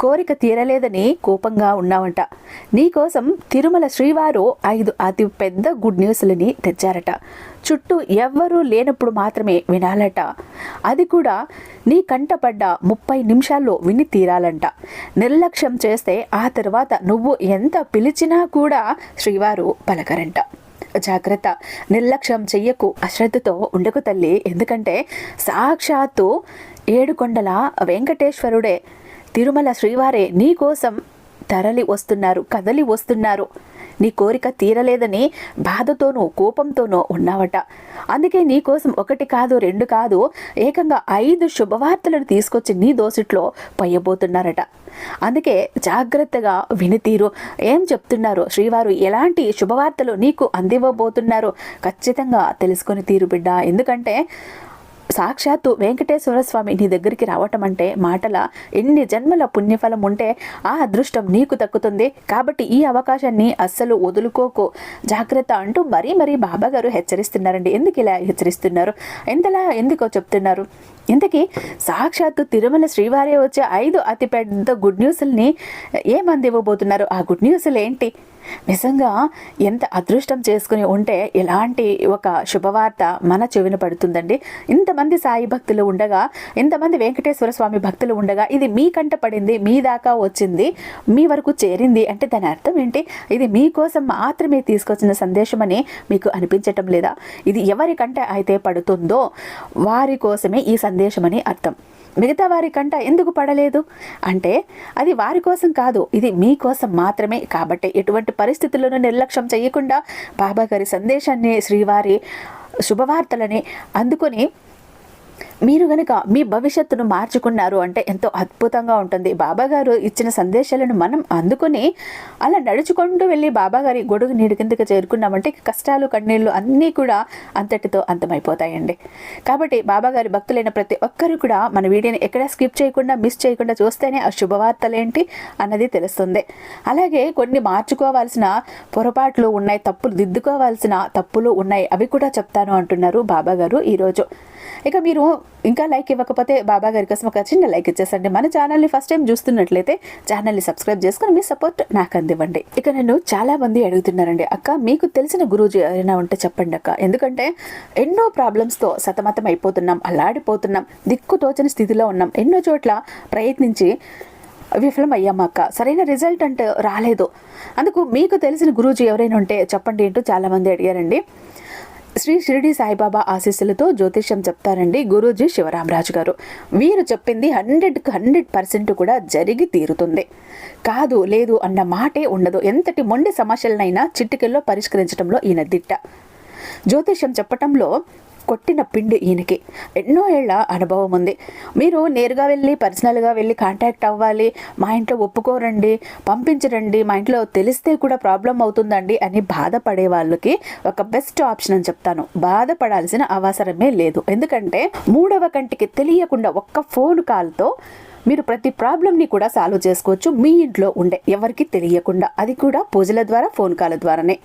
కోరిక తీరలేదని కోపంగా ఉన్నావంట. నీకోసం తిరుమల శ్రీవారు ఐదు అతి పెద్ద గుడ్ న్యూస్లని తెచ్చారట. చుట్టూ ఎవ్వరూ లేనప్పుడు మాత్రమే వినాలట. అది కూడా నీ కంటపడ్డ ముప్పై నిమిషాల్లో విని తీరాలంట. నిర్లక్ష్యం చేస్తే ఆ తర్వాత నువ్వు ఎంత పిలిచినా కూడా శ్రీవారు పలకరంట. జాగ్రత్త. నిర్లక్ష్యం చెయ్యకు అశ్రద్ధతో ఉండకు తల్లి. ఎందుకంటే సాక్షాత్తు ఏడుకొండల వెంకటేశ్వరుడే తిరుమల శ్రీవారే నీ కోసం తరలి వస్తున్నారు కదలి వస్తున్నారు. నీ కోరిక తీరలేదని బాధతోనూ కోపంతోనూ ఉన్నావట. అందుకే నీ కోసం ఒకటి కాదు రెండు కాదు ఏకంగా ఐదు శుభవార్తలను తీసుకొచ్చి నీ దోసిట్లో పయ్యబోతున్నారట. అందుకే జాగ్రత్తగా వినితీరు ఏం చెప్తున్నారు? శ్రీవారు ఎలాంటి శుభవార్తలు నీకు అందివ్వబోతున్నారు? ఖచ్చితంగా తెలుసుకొని తీరు బిడ్డ. ఎందుకంటే సాక్షాత్తు వెంకటేశ్వర స్వామి నీ దగ్గరికి రావటం అంటే మాటల ఎన్ని జన్మల పుణ్యఫలం ఉంటే ఆ అదృష్టం నీకు దక్కుతుంది. కాబట్టి ఈ అవకాశాన్ని అస్సలు వదులుకోకు. జాగ్రత్త అంటూ మరీ మరీ బాబా గారు హెచ్చరిస్తున్నారండి. ఎందుకు ఇలా హెచ్చరిస్తున్నారు? ఎంతలా ఎందుకో చెప్తున్నారు? ఇంతకీ సాక్షాత్తు తిరుమల శ్రీవారే వచ్చే ఐదు అతిపెద్ద గుడ్ న్యూస్ని ఏమంది ఇవ్వబోతున్నారు? ఆ గుడ్ న్యూస్లు ఏంటి? నిజంగా ఎంత అదృష్టం చేసుకుని ఉంటే ఇలాంటి ఒక శుభవార్త మన చెవిన పడుతుందండి. ఇంతమంది సాయి భక్తులు ఉండగా ఇంతమంది వెంకటేశ్వర స్వామి భక్తులు ఉండగా ఇది మీ కంట పడింది మీ దాకా వచ్చింది మీ వరకు చేరింది అంటే దాని అర్థం ఏంటి? ఇది మీకోసం మాత్రమే తీసుకొచ్చిన సందేశం అని మీకు అనిపించటం లేదా? ఇది ఎవరి కంట అయితే పడుతుందో వారి కోసమే ఈ సందేశం అని అర్థం. మిగతా వారి కంట ఎందుకు పడలేదు? అంటే అది వారి కోసం కాదు ఇది మీకోసం మాత్రమే. కాబట్టి ఎటువంటి పరిస్థితులను నిర్లక్ష్యం చేయకుండా బాబా గారి సందేశాన్ని శ్రీవారి శుభవార్తలని అందుకొని మీరు గనక మీ భవిష్యత్తును మార్చుకున్నారు అంటే ఎంతో అద్భుతంగా ఉంటుంది. బాబా గారు ఇచ్చిన సందేశాలను మనం అందుకుని అలా నడుచుకుంటూ వెళ్ళి బాబా గారి గొడుగు నీడి కిందకి చేరుకున్నామంటే కష్టాలు కన్నీళ్ళు అన్నీ కూడా అంతటితో అంతమైపోతాయండి. కాబట్టి బాబా గారి భక్తులైన ప్రతి ఒక్కరు కూడా మన వీడియోని ఎక్కడ స్కిప్ చేయకుండా మిస్ చేయకుండా చూస్తేనే ఆ శుభవార్తలేంటి అన్నది తెలుస్తుంది. అలాగే కొన్ని మార్చుకోవాల్సిన పొరపాట్లు ఉన్నాయి తప్పులు దిద్దుకోవాల్సిన తప్పులు ఉన్నాయి అవి కూడా చెప్తాను అంటున్నారు బాబా గారు ఈరోజు. ఇక మీరు ఇంకా లైక్ ఇవ్వకపోతే బాబా గారి కోసం ఒక చిన్న లైక్ ఇచ్చేసండి. మన ఛానల్ని ఫస్ట్ టైం చూస్తున్నట్లయితే ఛానల్ని సబ్స్క్రైబ్ చేసుకుని మీ సపోర్ట్ నాకు అందివ్వండి. ఇక నన్ను చాలామంది అడుగుతున్నారండి అక్క మీకు తెలిసిన గురూజీ ఎవరైనా ఉంటే చెప్పండి అక్క. ఎందుకంటే ఎన్నో ప్రాబ్లమ్స్తో సతమతం అయిపోతున్నాం అల్లాడిపోతున్నాం దిక్కు తోచని స్థితిలో ఉన్నాం. ఎన్నో చోట్ల ప్రయత్నించి విఫలం అయ్యాం అక్క. సరైన రిజల్ట్ అంటే రాలేదు. అందుకు మీకు తెలిసిన గురూజీ ఎవరైనా ఉంటే చెప్పండి అంటూ చాలామంది అడిగారండి. శ్రీ షిరిడి సాయిబాబా ఆశీస్సులతో జ్యోతిష్యం చెప్తారండి గురూజీ శివరామరాజు గారు. వీరు చెప్పింది హండ్రెడ్కి హండ్రెడ్ పర్సెంట్ కూడా జరిగి తీరుతుంది. కాదు లేదు అన్న మాటే ఉండదు. ఎంతటి మొండి సమస్యలనైనా చిటికెల్లో పరిష్కరించడంలో ఈయన దిట్ట. జ్యోతిష్యం చెప్పటంలో కొట్టిన పిండి ఈయనకి. ఎన్నో ఏళ్ళ అనుభవం ఉంది. మీరు నేరుగా వెళ్ళి పర్సనల్గా వెళ్ళి కాంటాక్ట్ అవ్వాలి. మా ఇంట్లో ఒప్పుకోరండి. పంపించరండి. మా ఇంట్లో తెలిస్తే కూడా ప్రాబ్లం అవుతుందండి అని బాధపడే వాళ్ళకి ఒక బెస్ట్ ఆప్షన్ అని చెప్తాను. బాధపడాల్సిన అవసరమే లేదు. ఎందుకంటే మూడవ కంటికి తెలియకుండా ఒక్క ఫోన్ కాల్తో మీరు ప్రతి ప్రాబ్లమ్ని కూడా సాల్వ్ చేసుకోవచ్చు. మీ ఇంట్లో ఉండే ఎవరికి తెలియకుండా. అది కూడా పూజల ద్వారా ఫోన్ కాల్ ద్వారానే.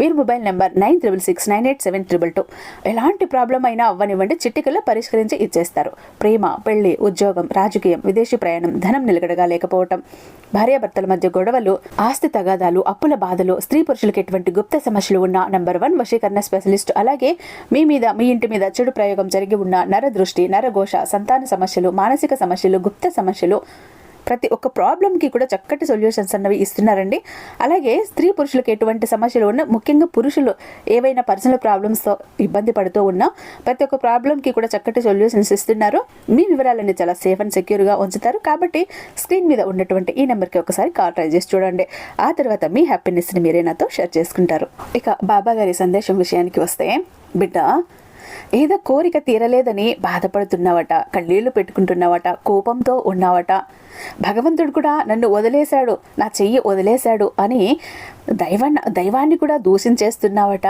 వీరి mobile number nine triple six nine eight seven triple two. ఎలాంటి ప్రాబ్లం అయినా అవ్వనివ్వండి. చిట్టికల్లో పరిష్కరించి ఇచ్చేస్తారు. ప్రేమ పెళ్ళి ఉద్యోగం రాజకీయం విదేశీ ప్రయాణం ధనం నిలకడగా లేకపోవటం భార్యాభర్తల మధ్య గొడవలు ఆస్తి తగాదాలు అప్పుల బాధలు స్త్రీ పురుషులకు ఎటువంటి గుప్త సమస్యలు ఉన్న నెంబర్ వన్ వశీకరణ స్పెషలిస్ట్ అలాగే మీ మీద మీ ఇంటి మీద చెడు ప్రయోగం జరిగి ఉన్న నర దృష్టి నరఘోష సంతాన సమస్యలు మానసిక సమస్యలు గుప్త సమస్యలు. ప్రతి ఒక్క ప్రాబ్లంకి కూడా చక్కటి సొల్యూషన్స్ అన్నవి ఇస్తున్నారండి. అలాగే స్త్రీ పురుషులకు ఎటువంటి సమస్యలు ఉన్నా ముఖ్యంగా పురుషులు ఏవైనా పర్సనల్ ప్రాబ్లమ్స్తో ఇబ్బంది పడుతూ ఉన్నా ప్రతి ఒక్క ప్రాబ్లంకి కూడా చక్కటి సొల్యూషన్స్ ఇస్తున్నారు. మీ వివరాలన్నీ చాలా సేఫ్ అండ్ సెక్యూర్గా ఉంచుతారు. కాబట్టి స్క్రీన్ మీద ఉన్నటువంటి ఈ నెంబర్కి ఒకసారి కాల్ ట్రై చేసి చూడండి. ఆ తర్వాత మీ హ్యాపీనెస్ని మీరే నాతో షేర్ చేసుకుంటారు. ఇక బాబా గారి సందేశం విషయానికి వస్తే బిడ్డ ఏదో కోరిక తీరలేదని బాధపడుతున్నావట కళ్ళీళ్ళు పెట్టుకుంటున్నావట కోపంతో ఉన్నావట. భగవంతుడు కూడా నన్ను వదిలేశాడు నా చెయ్యి వదిలేశాడు అని దైవాన్ని దైవాన్ని కూడా దూషించేస్తున్నావట.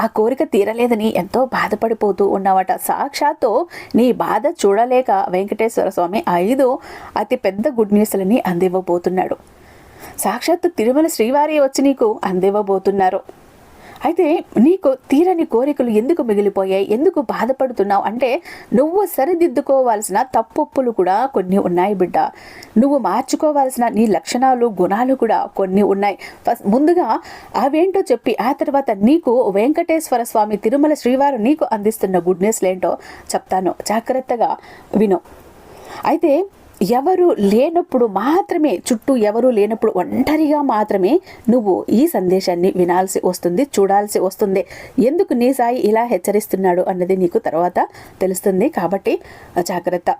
ఆ కోరిక తీరలేదని ఎంతో బాధపడిపోతూ ఉన్నావట. సాక్షాత్తు నీ బాధ చూడలేక వెంకటేశ్వర స్వామి ఐదు అతి పెద్ద గుడ్ న్యూస్లని అందివ్వబోతున్నాడు. సాక్షాత్తు తిరుమల శ్రీవారి వచ్చి నీకు అందివ్వబోతున్నారు. అయితే నీకు తీరని కోరికలు ఎందుకు మిగిలిపోయాయి? ఎందుకు బాధపడుతున్నావు? అంటే నువ్వు సరిదిద్దుకోవాల్సిన తప్పొప్పులు కూడా కొన్ని ఉన్నాయి బిడ్డ. నువ్వు మార్చుకోవాల్సిన నీ లక్షణాలు గుణాలు కూడా కొన్ని ఉన్నాయి. ఫస్ట్ ముందుగా అవేంటో చెప్పి ఆ తర్వాత నీకు వెంకటేశ్వర స్వామి తిరుమల శ్రీవారు నీకు అందిస్తున్న గుడ్నెస్లు ఏంటో చెప్తాను. జాగ్రత్తగా విను. అయితే ఎవరు లేనప్పుడు మాత్రమే చుట్టూ ఎవరు లేనప్పుడు ఒంటరిగా మాత్రమే నువ్వు ఈ సందేశాన్ని వినాల్సి వస్తుంది చూడాల్సి వస్తుంది. ఎందుకు నీ సాయి ఇలా హెచ్చరిస్తున్నాడు అన్నది నీకు తర్వాత తెలుస్తుంది కాబట్టి జాగ్రత్త.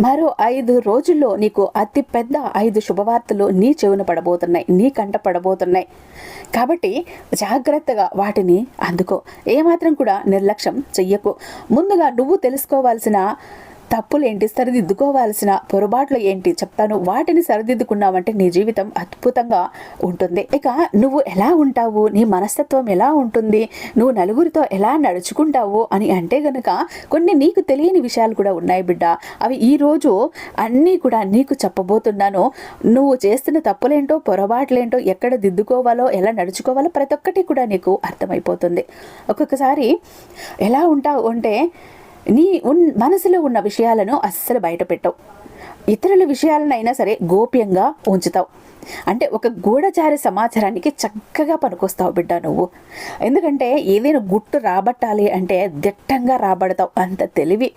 మరో ఐదు రోజుల్లో నీకు అతి పెద్ద ఐదు శుభవార్తలు నీ చెవున పడబోతున్నాయి నీ కంట పడబోతున్నాయి. కాబట్టి జాగ్రత్తగా వాటిని అందుకో. ఏమాత్రం కూడా నిర్లక్ష్యం చెయ్యకు. ముందుగా నువ్వు తెలుసుకోవాల్సిన తప్పులేంటి? సరిదిద్దుకోవాల్సిన పొరపాట్లు ఏంటి? చెప్తాను. వాటిని సరిదిద్దుకున్నావంటే నీ జీవితం అద్భుతంగా ఉంటుంది. ఇక నువ్వు ఎలా ఉంటావు? నీ మనస్తత్వం ఎలా ఉంటుంది? నువ్వు నలుగురితో ఎలా నడుచుకుంటావు? అని అంటే గనక కొన్ని నీకు తెలియని విషయాలు కూడా ఉన్నాయి బిడ్డ. అవి ఈరోజు అన్నీ కూడా నీకు చెప్పబోతున్నాను. నువ్వు చేస్తున్న తప్పులేంటో పొరపాట్లేంటో ఎక్కడ దిద్దుకోవాలో ఎలా నడుచుకోవాలో ప్రతి ఒక్కటి కూడా నీకు అర్థమైపోతుంది. ఒక్కొక్కసారి ఎలా ఉంటావు అంటే నీ ఉన్ మనసులో ఉన్న విషయాలను అస్సలు బయట పెట్టవు. ఇతరుల విషయాలనైనా సరే గోప్యంగా ఉంచుతావు. అంటే ఒక గూఢచారి సమాచారానికి చక్కగా పనికొస్తావు బిడ్డ నువ్వు. ఎందుకంటే ఏదైనా గుట్టు రాబట్టాలి అంటే దిట్టంగా రాబడతావు అంత తెలివి.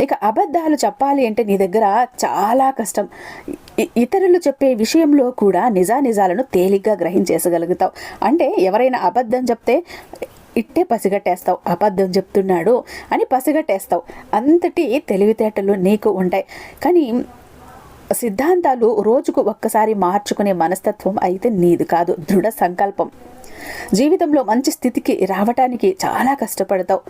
ఇక అబద్ధాలు చెప్పాలి అంటే నీ దగ్గర చాలా కష్టం. ఇతరులు చెప్పే విషయంలో కూడా నిజానిజాలను తేలిగ్గా గ్రహించేసగలుగుతావు. అంటే ఎవరైనా అబద్ధం చెప్తే ఇట్టే పసిగట్టేస్తావు అబద్ధం చెప్తున్నాడు అని పసిగట్టేస్తావు. అంతటి తెలివితేటలు నీకు ఉంటాయి. కానీ సిద్ధాంతాలు రోజుకు ఒక్కసారి మార్చుకునే మనస్తత్వం అయితే నీది కాదు దృఢ సంకల్పం. జీవితంలో మంచి స్థితికి రావటానికి చాలా కష్టపడతావు.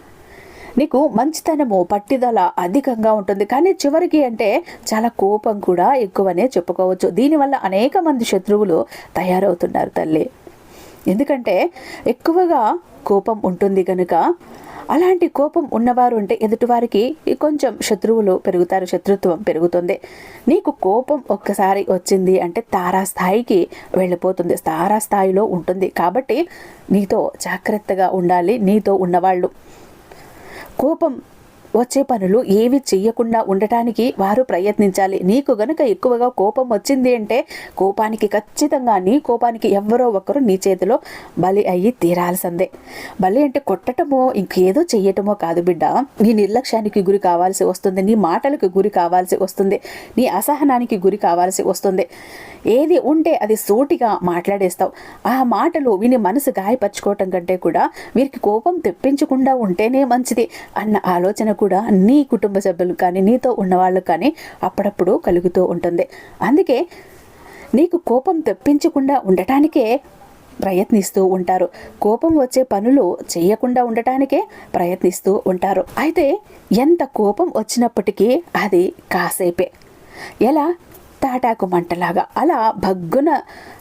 నీకు మంచితనము పట్టుదల అధికంగా ఉంటుంది. కానీ చివరికి అంటే చాలా కోపం కూడా ఎక్కువనే చెప్పుకోవచ్చు. దీనివల్ల అనేక మంది శత్రువులు తయారవుతున్నారు తల్లి. ఎందుకంటే ఎక్కువగా కోపం ఉంటుంది కనుక అలాంటి కోపం ఉన్నవారు అంటే ఎదుటివారికి కొంచెం శత్రువులు పెరుగుతారు శత్రుత్వం పెరుగుతుంది. నీకు కోపం ఒక్కసారి వచ్చింది అంటే తారాస్థాయికి వెళ్ళిపోతుంది తారాస్థాయిలో ఉంటుంది. కాబట్టి నీతో జాగ్రత్తగా ఉండాలి నీతో ఉన్నవాళ్ళు. కోపం వచ్చే పనులు ఏవి చెయ్యకుండా ఉండటానికి వారు ప్రయత్నించాలి. నీకు గనుక ఎక్కువగా కోపం వచ్చింది అంటే కోపానికి ఖచ్చితంగా నీ కోపానికి ఎవరో ఒకరు నీ చేతిలో బలి అయ్యి తీరాల్సిందే. బలి అంటే కొట్టటమో ఇంకేదో చెయ్యటమో కాదు బిడ్డ. నీ నిర్లక్ష్యానికి గురి కావాల్సి వస్తుంది నీ మాటలకు గురి కావాల్సి వస్తుంది నీ అసహనానికి గురి కావాల్సి వస్తుంది. ఏది ఉంటే అది సోటిగా మాట్లాడేస్తావు. ఆ మాటలు విని మనసు గాయపరచుకోవటం కంటే కూడా వీరికి కోపం తెప్పించకుండా ఉంటేనే మంచిది అన్న ఆలోచన కూడా కూడా నీ కుటుంబ సభ్యులు కానీ నీతో ఉన్నవాళ్ళు కానీ అప్పుడప్పుడు కలుగుతూ ఉంటుంది. అందుకే నీకు కోపం తెప్పించకుండా ఉండటానికే ప్రయత్నిస్తూ ఉంటారు. కోపం వచ్చే పనులు చేయకుండా ఉండటానికే ప్రయత్నిస్తూ ఉంటారు. అయితే ఎంత కోపం వచ్చినప్పటికీ అది కాసేపే. ఎలా? తాటాకు మంటలాగా అలా భగ్గున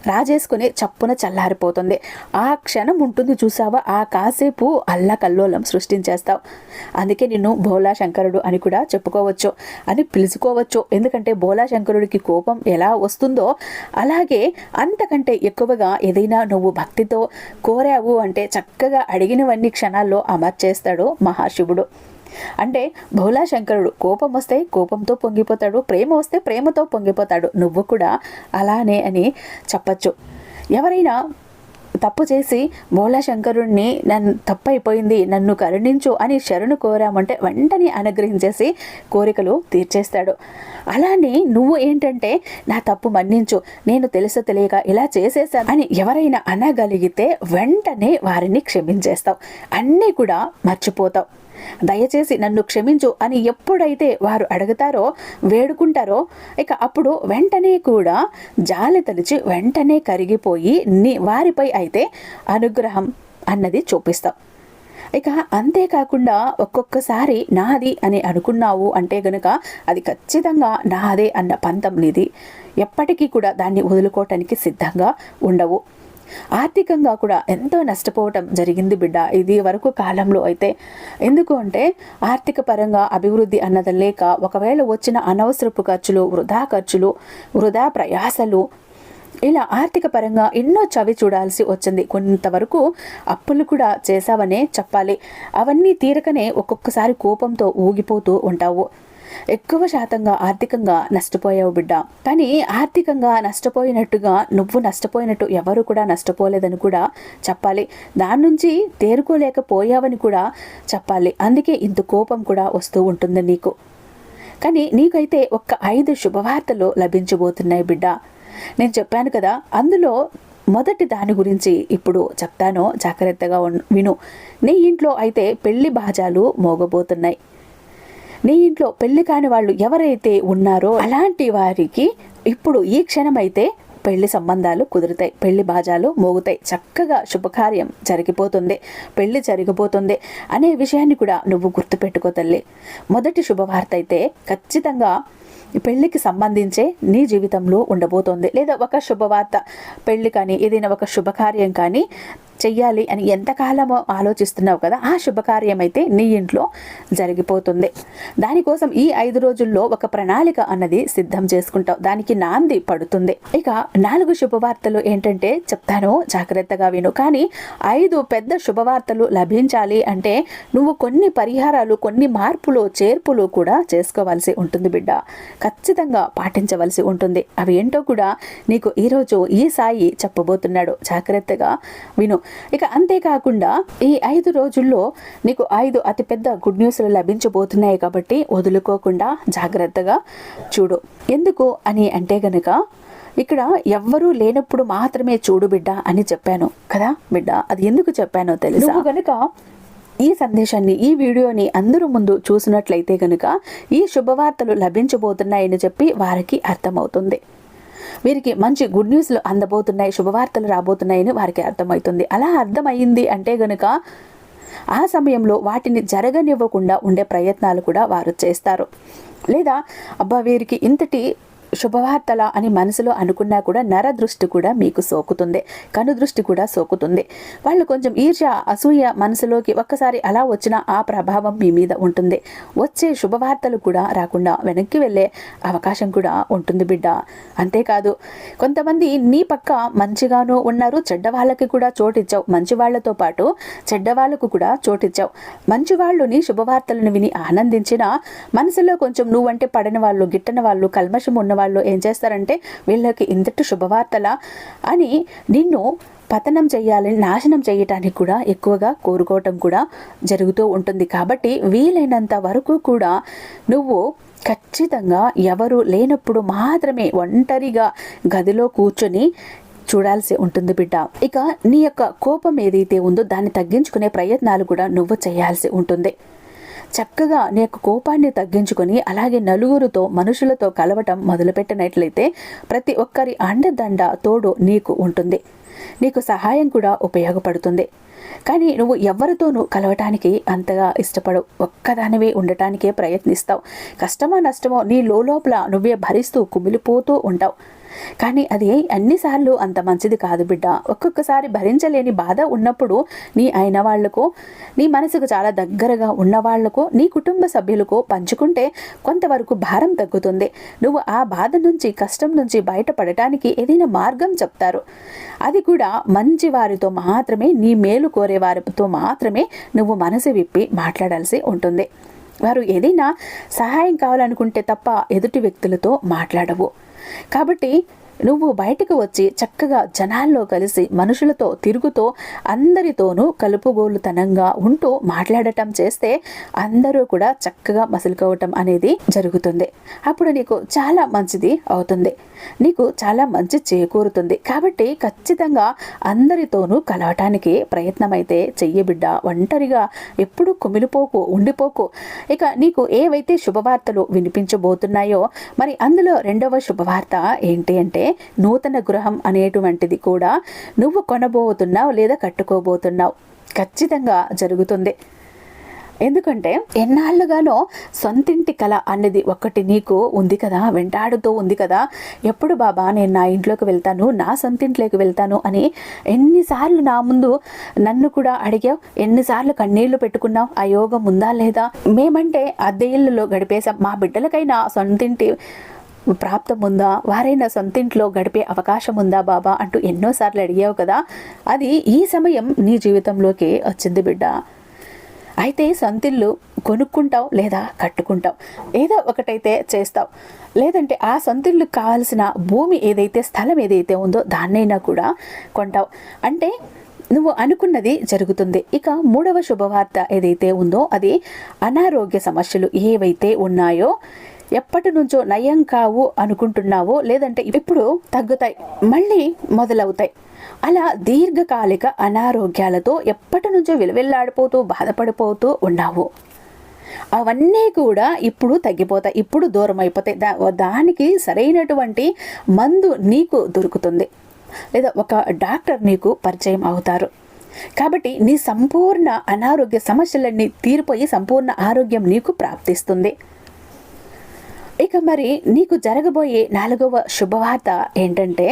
రాజేసుకుని చప్పున చల్లారిపోతుంది. ఆ క్షణం ఉంటుంది చూసావా ఆ కాసేపు అల్లకల్లోలం సృష్టించేస్తావు. అందుకే నిన్ను భోలా శంకరుడు అని కూడా చెప్పుకోవచ్చు అని పిలుచుకోవచ్చు. ఎందుకంటే భోలా శంకరుడికి కోపం ఎలా వస్తుందో అలాగే అంతకంటే ఎక్కువగా ఏదైనా నువ్వు భక్తితో కోరావు అంటే చక్కగా అడిగినవన్నీ క్షణాల్లో అమర్చేస్తాడు మహాశివుడు. అంటే భోలాశంకరుడు కోపం వస్తే కోపంతో పొంగిపోతాడు ప్రేమ వస్తే ప్రేమతో పొంగిపోతాడు. నువ్వు కూడా అలానే అని చెప్పచ్చు. ఎవరైనా తప్పు చేసి భోళాశంకరుణ్ణి నన్ను తప్పైపోయింది నన్ను కరుణించు అని శరణు కోరామంటే వెంటనే అనుగ్రహించేసి కోరికలు తీర్చేస్తాడు. అలానే నువ్వు ఏంటంటే నా తప్పు మన్నించు నేను తెలుసు తెలియక ఇలా చేసేసాను అని ఎవరైనా అనగలిగితే వెంటనే వారిని క్షమించేస్తావు. అన్నీ కూడా మర్చిపోతావు. దయచేసి నన్ను క్షమించు అని ఎప్పుడైతే వారు అడుగుతారో వేడుకుంటారో ఇక అప్పుడు వెంటనే కూడా జాలి తలిచి వెంటనే కరిగిపోయి నీ వారిపై అయితే అనుగ్రహం అన్నది చూపిస్తావు ఇక అంతేకాకుండా ఒక్కొక్కసారి నాది అని అనుకున్నావు అంటే గనుక అది ఖచ్చితంగా నాదే అన్న పంతం నీది. ఎప్పటికీ కూడా దాన్ని వదులుకోవటానికి సిద్ధంగా ఉండవు. ఆర్థికంగా కూడా ఎంతో నష్టపోవటం జరిగింది బిడ్డ. ఇది వరకు కాలంలో అయితే ఎందుకు అంటే ఆర్థిక పరంగా అభివృద్ధి అన్నది లేక ఒకవేళ వచ్చిన అనవసరపు ఖర్చులు వృధా ఖర్చులు వృధా ప్రయాసలు ఇలా ఆర్థిక పరంగా ఎన్నో చవి చూడాల్సి వచ్చింది. కొంతవరకు అప్పులు కూడా చేశావనే చెప్పాలి. అవన్నీ తీరకనే ఒక్కొక్కసారి కోపంతో ఊగిపోతూ ఉంటావు. ఎక్కువ శాతంగా ఆర్థికంగా నష్టపోయావు బిడ్డ. కానీ ఆర్థికంగా నష్టపోయినట్టుగా నువ్వు నష్టపోయినట్టు ఎవరు కూడా నష్టపోలేదని కూడా చెప్పాలి. దాని నుంచి తేరుకోలేకపోయావని కూడా చెప్పాలి. అందుకే ఇంత కోపం కూడా వస్తూ ఉంటుంది నీకు. కానీ నీకైతే ఒక్క ఐదు శుభవార్తలు లభించబోతున్నాయి బిడ్డ. నేను చెప్పాను కదా అందులో మొదటి దాని గురించి ఇప్పుడు చెప్తాను. జాగ్రత్తగా విను. నీ ఇంట్లో అయితే పెళ్ళి బాజాలు మోగబోతున్నాయి. నీ ఇంట్లో పెళ్ళి కాని వాళ్ళు ఎవరైతే ఉన్నారో అలాంటి వారికి ఇప్పుడు ఈ క్షణమైతే పెళ్ళి సంబంధాలు కుదురుతాయి. పెళ్ళి బాజాలు మోగుతాయి. చక్కగా శుభకార్యం జరిగిపోతుంది. పెళ్ళి జరిగిపోతుంది అనే విషయాన్ని కూడా నువ్వు గుర్తుపెట్టుకో తల్లి. మొదటి శుభవార్త అయితే ఖచ్చితంగా పెళ్ళికి సంబంధించే నీ జీవితంలో ఉండబోతోంది. లేదా ఒక శుభవార్త. పెళ్ళి కానీ ఏదైనా ఒక శుభకార్యం కానీ చెయ్యాలి అని ఎంతకాలమో ఆలోచిస్తున్నావు కదా ఆ శుభకార్యం అయితే నీ ఇంట్లో జరిగిపోతుంది. దానికోసం ఈ ఐదు రోజుల్లో ఒక ప్రణాళిక అన్నది సిద్ధం చేసుకుంటావు. దానికి నాంది పడుతుంది. ఇక నాలుగు శుభవార్తలు ఏంటంటే చెప్తాను జాగ్రత్తగా విను. కానీ ఐదు పెద్ద శుభవార్తలు లభించాలి అంటే నువ్వు కొన్ని పరిహారాలు కొన్ని మార్పులు చేర్పులు కూడా చేసుకోవాల్సి ఉంటుంది బిడ్డ. ఖచ్చితంగా పాటించవలసి ఉంటుంది. అవి ఏంటో కూడా నీకు ఈరోజు ఈ సాయి చెప్పబోతున్నాడు. జాగ్రత్తగా విను. ఇక అంతేకాకుండా ఈ ఐదు రోజుల్లో నీకు ఐదు అతిపెద్ద గుడ్ న్యూస్లు లభించబోతున్నాయి కాబట్టి వదులుకోకుండా జాగ్రత్తగా చూడు. ఎందుకు అని అంటే గనక ఇక్కడ ఎవ్వరూ లేనప్పుడు మాత్రమే చూడు బిడ్డ అని చెప్పాను కదా బిడ్డ? అది ఎందుకు చెప్పానో తెలుసా? గనుక ఈ సందేశాన్ని ఈ వీడియోని అందరూ ముందు చూసినట్లయితే గనుక ఈ శుభవార్తలు లభించబోతున్నాయని చెప్పి వారికి అర్థమవుతుంది. వీరికి మంచి గుడ్ న్యూస్లు అందబోతున్నాయి శుభవార్తలు రాబోతున్నాయని వారికి అర్థమవుతుంది. అలా అర్థమైంది అంటే గనుక ఆ సమయంలో వాటిని జరగనివ్వకుండా ఉండే ప్రయత్నాలు కూడా వారు చేస్తారు. లేదా అబ్బా వీరికి ఇంతటి శుభవార్తల అని మనసులో అనుకున్నా కూడా నర దృష్టి కూడా మీకు సోకుతుంది. కను దృష్టి కూడా సోకుతుంది. వాళ్ళు కొంచెం ఈర్ష అసూయ మనసులోకి ఒక్కసారి అలా వచ్చిన ఆ ప్రభావం మీ మీద ఉంటుంది. వచ్చే శుభవార్తలు కూడా రాకుండా వెనక్కి వెళ్ళే అవకాశం కూడా ఉంటుంది బిడ్డ. అంతేకాదు కొంతమంది నీ పక్క మంచిగాను ఉన్నారు చెడ్డ వాళ్ళకి కూడా చోటిచ్చావు. మంచి వాళ్ళతో పాటు చెడ్డ వాళ్ళకు కూడా చోటిచ్చావు. మంచి వాళ్ళు నీ శుభవార్తలను విని ఆనందించిన మనసులో కొంచెం నువ్వంటే పడని వాళ్ళు గిట్టని వాళ్ళు కల్మషం ఉన్న వాళ్ళు ఏం చేస్తారంటే వీళ్ళకి ఇంతటి శుభవార్తలా అని నిన్ను పతనం చేయాలని నాశనం చేయటానికి కూడా ఎక్కువగా కోరుకోవటం కూడా జరుగుతూ ఉంటుంది. కాబట్టి వీలైనంత వరకు కూడా నువ్వు ఖచ్చితంగా ఎవరు లేనప్పుడు మాత్రమే ఒంటరిగా గదిలో కూర్చొని చూడాల్సి ఉంటుంది బిడ్డ. ఇక నీ యొక్క కోపం ఏదైతే ఉందో దాన్ని తగ్గించుకునే ప్రయత్నాలు కూడా నువ్వు చేయాల్సి ఉంటుంది. చక్కగా నీ యొక్క కోపాన్ని తగ్గించుకొని అలాగే నలుగురితో మనుషులతో కలవటం మొదలుపెట్టినట్లయితే ప్రతి ఒక్కరి అండదండ తోడు నీకు ఉంటుంది. నీకు సహాయం కూడా ఉపయోగపడుతుంది. కానీ నువ్వు ఎవరితోనూ కలవటానికి అంతగా ఇష్టపడవు. ఒక్కదానివే ఉండటానికే ప్రయత్నిస్తావు. కష్టమో నష్టమో నీ లోపల నువ్వే భరిస్తూ కుమిలిపోతూ ఉంటావు. కానీ అది అన్నిసార్లు అంత మంచిది కాదు బిడ్డ. ఒక్కొక్కసారి భరించలేని బాధ ఉన్నప్పుడు నీ అయిన వాళ్ళకు నీ మనసుకు చాలా దగ్గరగా ఉన్న వాళ్ళకు నీ కుటుంబ సభ్యులకు పంచుకుంటే కొంతవరకు భారం తగ్గుతుంది. నువ్వు ఆ బాధ నుంచి కష్టం నుంచి బయటపడటానికి ఏదైనా మార్గం చెప్తారు. అది కూడా మంచి వారితో మాత్రమే నీ మేలు కోరే వారితో మాత్రమే నువ్వు మనసు విప్పి మాట్లాడాల్సి ఉంటుంది. వారు ఏదైనా సహాయం కావాలనుకుంటే తప్ప ఎదుటి వ్యక్తులతో మాట్లాడవు. కాబట్టి నువ్వు బయటకు వచ్చి చక్కగా జనాల్లో కలిసి మనుషులతో తిరుగుతూ అందరితోనూ కలుపుగోలుతనంగా ఉంటూ మాట్లాడటం చేస్తే అందరూ కూడా చక్కగా మసులుకోవటం అనేది జరుగుతుంది. అప్పుడు నీకు చాలా మంచిది అవుతుంది. నీకు చాలా మంచి చేకూరుతుంది. కాబట్టి ఖచ్చితంగా అందరితోనూ కలవటానికి ప్రయత్నం అయితే చెయ్యబిడ్డ ఒంటరిగా ఎప్పుడు కుమిలిపోకు ఉండిపోకు. ఇక నీకు ఏవైతే శుభవార్తలు వినిపించబోతున్నాయో మరి అందులో రెండవ శుభవార్త ఏంటి అంటే నూతన గృహం అనేటువంటిది కూడా నువ్వు కొనబోతున్నావు లేదా కట్టుకోబోతున్నావు. ఖచ్చితంగా జరుగుతుంది. ఎందుకంటే ఎన్నాళ్ళుగానో సొంతింటి కళ అనేది ఒక్కటి నీకు ఉంది కదా వెంటాడుతూ ఉంది కదా. ఎప్పుడు బాబా నేను నా ఇంట్లోకి వెళ్తాను నా సొంతింట్లోకి వెళ్తాను అని ఎన్నిసార్లు నా ముందు నన్ను కూడా అడిగావు ఎన్నిసార్లు కన్నీళ్ళు పెట్టుకున్నావు ఆ యోగం ఉందా లేదా? మేమంటే అద్దె ఇళ్ళలో గడిపేశాం. మా బిడ్డలకైనా సొంతింటి ప్రాప్తం ఉందా వారైనా సొంతింట్లో గడిపే అవకాశం ఉందా బాబా? అంటూ ఎన్నోసార్లు అడిగావు కదా? అది ఈ సమయం నీ జీవితంలోకి వచ్చింది బిడ్డ. అయితే సొంతిల్లు కొనుక్కుంటావు లేదా కట్టుకుంటావు? ఏదో ఒకటైతే చేస్తావు. లేదంటే ఆ సొంతిల్లు కావాల్సిన భూమి ఏదైతే స్థలం ఏదైతే ఉందో దాన్నైనా కూడా కొంటావు. అంటే నువ్వు అనుకున్నది జరుగుతుంది. ఇక మూడవ శుభవార్త ఏదైతే ఉందో అది అనారోగ్య సమస్యలు ఏవైతే ఉన్నాయో ఎప్పటి నుంచో నయం కావు అనుకుంటున్నావో లేదంటే ఇప్పుడు తగ్గుతాయి మళ్ళీ మొదలవుతాయి. అలా దీర్ఘకాలిక అనారోగ్యాలతో ఎప్పటి నుంచో విలువెల్లాడిపోతూ బాధపడిపోతూ ఉన్నావు. అవన్నీ కూడా ఇప్పుడు తగ్గిపోతాయి ఇప్పుడు దూరం అయిపోతాయి దా దానికి సరైనటువంటి మందు నీకు దొరుకుతుంది. లేదా ఒక డాక్టర్ నీకు పరిచయం అవుతారు. కాబట్టి నీ సంపూర్ణ అనారోగ్య సమస్యలన్నీ తీరిపోయి సంపూర్ణ ఆరోగ్యం నీకు ప్రాప్తిస్తుంది. ఇక మరి నీకు జరగబోయే నాలుగవ శుభవార్త ఏంటంటే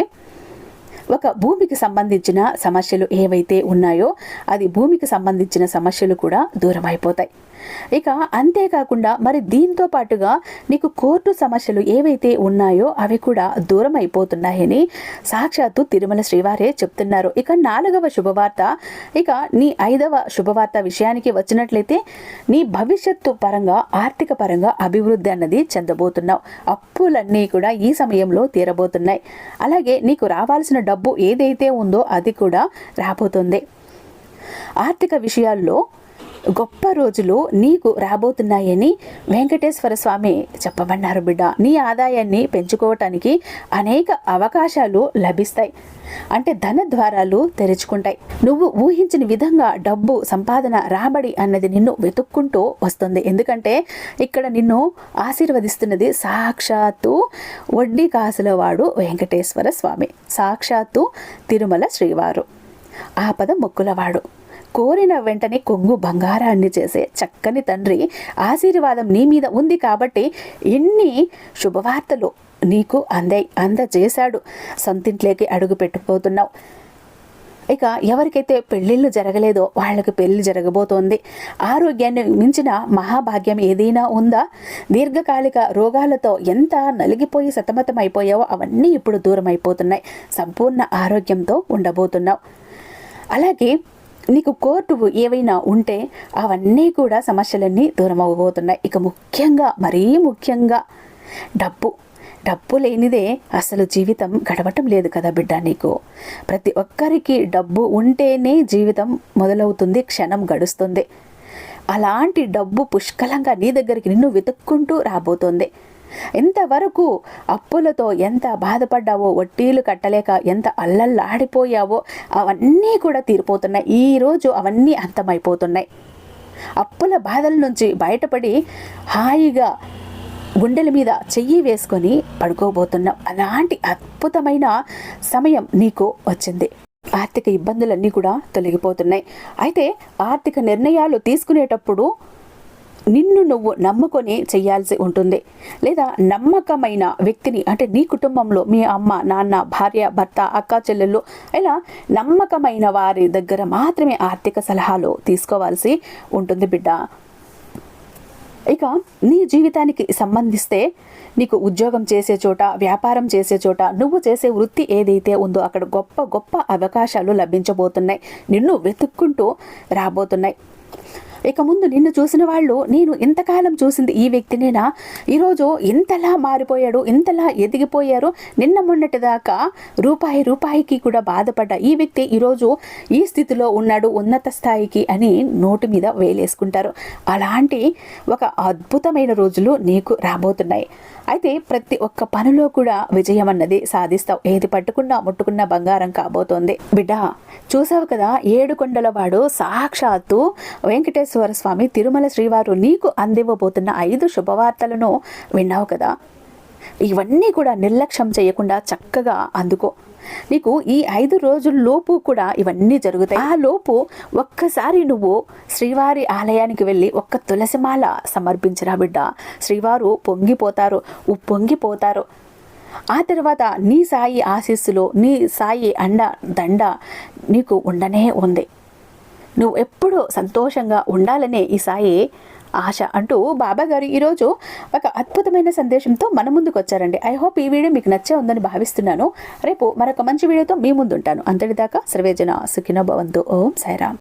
ఒక భూమికి సంబంధించిన సమస్యలు ఏవైతే ఉన్నాయో అది భూమికి సంబంధించిన సమస్యలు కూడా దూరం అయిపోతాయి ఇక అంతేకాకుండా మరి దీంతో పాటుగా నీకు కోర్టు సమస్యలు ఏవైతే ఉన్నాయో అవి కూడా దూరం అయిపోతున్నాయని సాక్షాత్తు తిరుమల శ్రీవారే చెప్తున్నారు. ఇక నాలుగవ శుభవార్త ఇక నీ ఐదవ శుభవార్త విషయానికి వచ్చినట్లయితే నీ భవిష్యత్తు పరంగా ఆర్థిక పరంగా అభివృద్ధి అన్నది చెందబోతున్నావు. అప్పులన్నీ కూడా ఈ సమయంలో తీరబోతున్నాయి. అలాగే నీకు రావాల్సిన డబ్బు ఏదైతే ఉందో అది కూడా రాబోతుంది. ఆర్థిక విషయాల్లో గొప్ప రోజులు నీకు రాబోతున్నాయని వెంకటేశ్వర స్వామి చెప్పమన్నారు బిడ్డ. నీ ఆదాయాన్ని పెంచుకోవటానికి అనేక అవకాశాలు లభిస్తాయి. అంటే ధన ద్వారాలు తెరుచుకుంటాయి. నువ్వు ఊహించిన విధంగా డబ్బు సంపాదన రాబడి అన్నది నిన్ను వెతుక్కుంటూ వస్తుంది. ఎందుకంటే ఇక్కడ నిన్ను ఆశీర్వదిస్తున్నది సాక్షాత్తు వడ్డీ కాసుల వాడు వెంకటేశ్వర స్వామి. సాక్షాత్తు తిరుమల శ్రీవారు. ఆపద మొక్కులవాడు. కోరిన వెంటనే కొంగు బంగారాన్ని చేసే చక్కని తండ్రి ఆశీర్వాదం నీ మీద ఉంది కాబట్టి ఎన్ని శుభవార్తలు నీకు అందే అందజేశాడు. సొంతింట్లోకి అడుగు పెట్టిపోతున్నావు ఇక ఎవరికైతే పెళ్ళిళ్ళు జరగలేదో వాళ్ళకి పెళ్ళి జరగబోతోంది. ఆరోగ్యాన్ని మించిన మహాభాగ్యం ఏదైనా ఉందా? దీర్ఘకాలిక రోగాలతో ఎంత నలిగిపోయి సతమతం అయిపోయావో అవన్నీ ఇప్పుడు దూరం అయిపోతున్నాయి సంపూర్ణ ఆరోగ్యంతో ఉండబోతున్నావు. అలాగే నీకు కోర్టు ఏవైనా ఉంటే అవన్నీ కూడా సమస్యలన్నీ దూరం అవ్వబోతున్నాయి ఇక ముఖ్యంగా మరీ ముఖ్యంగా డబ్బు. డబ్బు లేనిదే అసలు జీవితం గడవటం లేదు కదా బిడ్డ నీకు. ప్రతి ఒక్కరికి డబ్బు ఉంటేనే జీవితం మొదలవుతుంది క్షణం గడుస్తుంది. అలాంటి డబ్బు పుష్కలంగా నీ దగ్గరికి నిన్ను వెతుక్కుంటూ రాబోతోంది. ఎంతవరకు అప్పులతో ఎంత బాధపడ్డావో వడ్డీలు కట్టలేక ఎంత అల్లల్లాడిపోయావో అవన్నీ కూడా తీరిపోతున్నాయి. ఈరోజు అవన్నీ అంతమైపోతున్నాయి. అప్పుల బాధల నుంచి బయటపడి హాయిగా గుండెల మీద చెయ్యి వేసుకొని పడుకోబోతున్నాం అలాంటి అద్భుతమైన సమయం నీకు వచ్చింది. ఆర్థిక ఇబ్బందులన్నీ కూడా తొలగిపోతున్నాయి. అయితే ఆర్థిక నిర్ణయాలు తీసుకునేటప్పుడు నిన్ను నువ్వు నమ్ముకొని చేయాల్సి ఉంటుంది. లేదా నమ్మకమైన వ్యక్తిని అంటే నీ కుటుంబంలో మీ అమ్మ నాన్న భార్య భర్త అక్క చెల్లెళ్ళు ఇలా నమ్మకమైన వారి దగ్గర మాత్రమే ఆర్థిక సలహాలు తీసుకోవాల్సి ఉంటుంది బిడ్డ. ఇక నీ జీవితానికి సంబంధిస్తే నీకు ఉద్యోగం చేసే చోట వ్యాపారం చేసే చోట నువ్వు చేసే వృత్తి ఏదైతే ఉందో అక్కడ గొప్ప గొప్ప అవకాశాలు లభించబోతున్నాయి. నిన్ను వెతుక్కుంటూ రాబోతున్నాయి. ఇక ముందు నిన్ను చూసిన వాళ్ళు నేను ఇంతకాలం చూసింది ఈ వ్యక్తినేనా? ఈరోజు ఇంతలా మారిపోయాడు ఇంతలా ఎదిగిపోయారు. నిన్న మొన్నటి దాకా రూపాయి రూపాయికి కూడా బాధపడ్డ ఈ వ్యక్తి ఈరోజు ఈ స్థితిలో ఉన్నాడు ఉన్నత స్థాయికి అని నోటి మీద వేలేసుకుంటారు. అలాంటి ఒక అద్భుతమైన రోజులు నీకు రాబోతున్నాయి. అయితే ప్రతి ఒక్క పనిలో కూడా విజయం అన్నది సాధిస్తావు. ఏది పట్టుకున్నా ముట్టుకున్న బంగారం కాబోతోంది. బిడ్డ చూసావు కదా ఏడు కొండల వాడు సాక్షాత్తు వెంకటేశ్వర స్వామి తిరుమల శ్రీవారు నీకు అందివ్వబోతున్న ఐదు శుభవార్తలను విన్నావు కదా. ఇవన్నీ కూడా నిర్లక్ష్యం చేయకుండా చక్కగా అందుకో. నీకు ఈ ఐదు రోజుల్లోపు కూడా ఇవన్నీ జరుగుతాయి. ఆ లోపు ఒక్కసారి నువ్వు శ్రీవారి ఆలయానికి వెళ్ళి ఒక్క తులసిమాల సమర్పించరా బిడ్డ. శ్రీవారు పొంగిపోతారు ఉప్పొంగిపోతారు. ఆ తర్వాత నీ సాయి ఆశీస్సులో నీ సాయి అండ దండ నీకు ఉండనే ఉంది. నువ్వు ఎప్పుడూ సంతోషంగా ఉండాలనే ఈ సాయి ఆశ అంటూ బాబా గారు ఈరోజు ఒక అద్భుతమైన సందేశంతో మన ముందుకు వచ్చారండి ఐ హోప్ ఈ వీడియో మీకు నచ్చే ఉందని భావిస్తున్నాను. రేపు మరొక మంచి వీడియోతో మీ ముందు ఉంటాను అంతటిదాకా సర్వేజన సుఖినో భవంతు. ఓం సాయిరామ్.